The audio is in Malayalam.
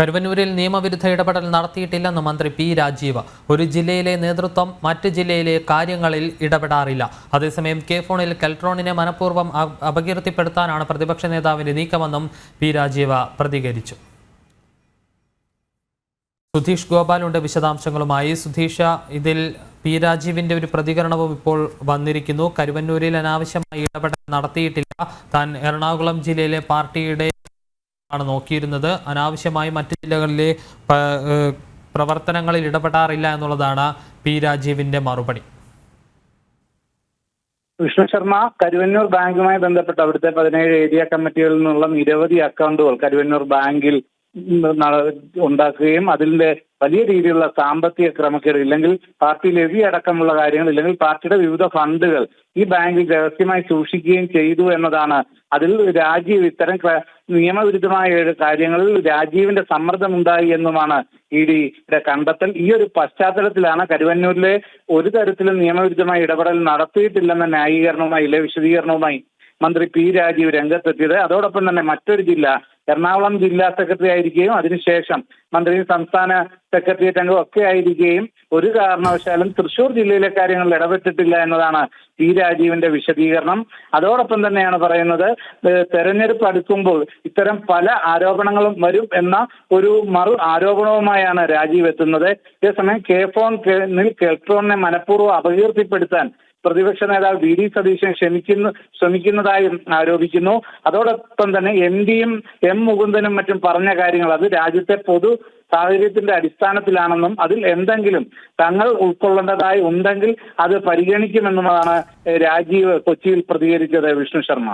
കരുവന്നൂരിൽ നിയമവിരുദ്ധ ഇടപെടൽ നടത്തിയിട്ടില്ലെന്ന് മന്ത്രി പി രാജീവ്. ഒരു ജില്ലയിലെ നേതൃത്വം മറ്റ് ജില്ലയിലെ കാര്യങ്ങളിൽ ഇടപെടാറില്ല. അതേസമയം കെ ഫോണിൽ കെൽട്രോണിനെ മനഃപൂർവം അപകീർത്തിപ്പെടുത്താനാണ് പ്രതിപക്ഷ നേതാവിന്റെ നീക്കമെന്നും പി രാജീവ് പ്രതികരിച്ചു. സുധീഷ് ഗോപാലുണ്ട് വിശദാംശങ്ങളുമായി. സുധീഷ ഇതിൽ പി രാജീവിന്റെ ഒരു പ്രതികരണവും ഇപ്പോൾ വന്നിരിക്കുന്നു. കരുവന്നൂരിൽ അനാവശ്യമായി ഇടപെടൽ നടത്തിയിട്ടില്ല. താൻ എറണാകുളം ജില്ലയിലെ പാർട്ടിയുടെ ആണ് നോക്കിയിരുന്നത്. അനാവശ്യമായി മറ്റു ജില്ലകളിലെ പ്രവർത്തനങ്ങളിൽ ഇടപെടാറില്ല എന്നുള്ളതാണ് പി രാജീവിന്റെ മറുപടി. വിഷ്ണു ശർമ്മ കരുവന്നൂർ ബാങ്കുമായി ബന്ധപ്പെട്ട് അവിടുത്തെ പതിനേഴ് ഏരിയ കമ്മിറ്റികളിൽ നിന്നുള്ള നിരവധി അക്കൗണ്ടുകൾ കരുവന്നൂർ ബാങ്കിൽ ഉണ്ടാക്കുകയും അതിന്റെ വലിയ രീതിയിലുള്ള സാമ്പത്തിക ക്രമക്കേട് ഇല്ലെങ്കിൽ പാർട്ടി ലവി അടക്കമുള്ള കാര്യങ്ങൾ ഇല്ലെങ്കിൽ പാർട്ടിയുടെ വിവിധ ഫണ്ടുകൾ ഈ ബാങ്കിൽ രഹസ്യമായി സൂക്ഷിക്കുകയും ചെയ്തു എന്നതാണ്. അതിൽ രാജീവ് ഇത്തരം നിയമവിരുദ്ധമായ കാര്യങ്ങളിൽ രാജീവിന്റെ സമ്മർദ്ദം ഉണ്ടായി എന്നുമാണ് ഇ ഡിയുടെ കണ്ടെത്തൽ. ഈ ഒരു പശ്ചാത്തലത്തിലാണ് കരുവന്നൂരിലെ ഒരു തരത്തിലും നിയമവിരുദ്ധമായ ഇടപെടൽ നടത്തിയിട്ടില്ലെന്ന ന്യായീകരണവുമായി ഇല്ലെ വിശദീകരണവുമായി മന്ത്രി പി രാജീവ് രംഗത്തെത്തിയത്. അതോടൊപ്പം തന്നെ മറ്റൊരു ജില്ല എറണാകുളം ജില്ലാ സെക്രട്ടറി ആയിരിക്കുകയും അതിനുശേഷം മന്ത്രി സംസ്ഥാന സെക്രട്ടേറിയറ്റ് അംഗം ഒക്കെ ആയിരിക്കുകയും ഒരു കാരണവശാലും തൃശൂർ ജില്ലയിലെ കാര്യങ്ങളിൽ ഇടപെട്ടിട്ടില്ല എന്നതാണ് പി രാജീവിന്റെ വിശദീകരണം. അതോടൊപ്പം തന്നെയാണ് പറയുന്നത് തെരഞ്ഞെടുപ്പ് അടുക്കുമ്പോൾ ഇത്തരം പല ആരോപണങ്ങളും വരും എന്ന ഒരു മറു ആരോപണവുമായാണ് രാജീവ് എത്തുന്നത്. അതേസമയം കെ ഫോൺ കെൽട്രോണിനെ മനഃപൂർവം അപകീർത്തിപ്പെടുത്താൻ പ്രതിപക്ഷ നേതാവ് വി ഡി സതീശൻ ക്ഷമിക്കുന്നു ശ്രമിക്കുന്നതായും ആരോപിക്കുന്നു. അതോടൊപ്പം തന്നെ എം ഡിയും എം മുകുന്ദനും മറ്റും പറഞ്ഞ കാര്യങ്ങൾ അത് രാജ്യത്തെ പൊതു സാഹചര്യത്തിന്റെ അടിസ്ഥാനത്തിലാണെന്നും അതിൽ എന്തെങ്കിലും തങ്ങൾ ഉൾക്കൊള്ളേണ്ടതായി ഉണ്ടെങ്കിൽ അത് പരിഗണിക്കുമെന്നുമാണ് രാജീവ് കൊച്ചിയിൽ പ്രതികരിച്ചത് വിഷ്ണു ശർമ്മ.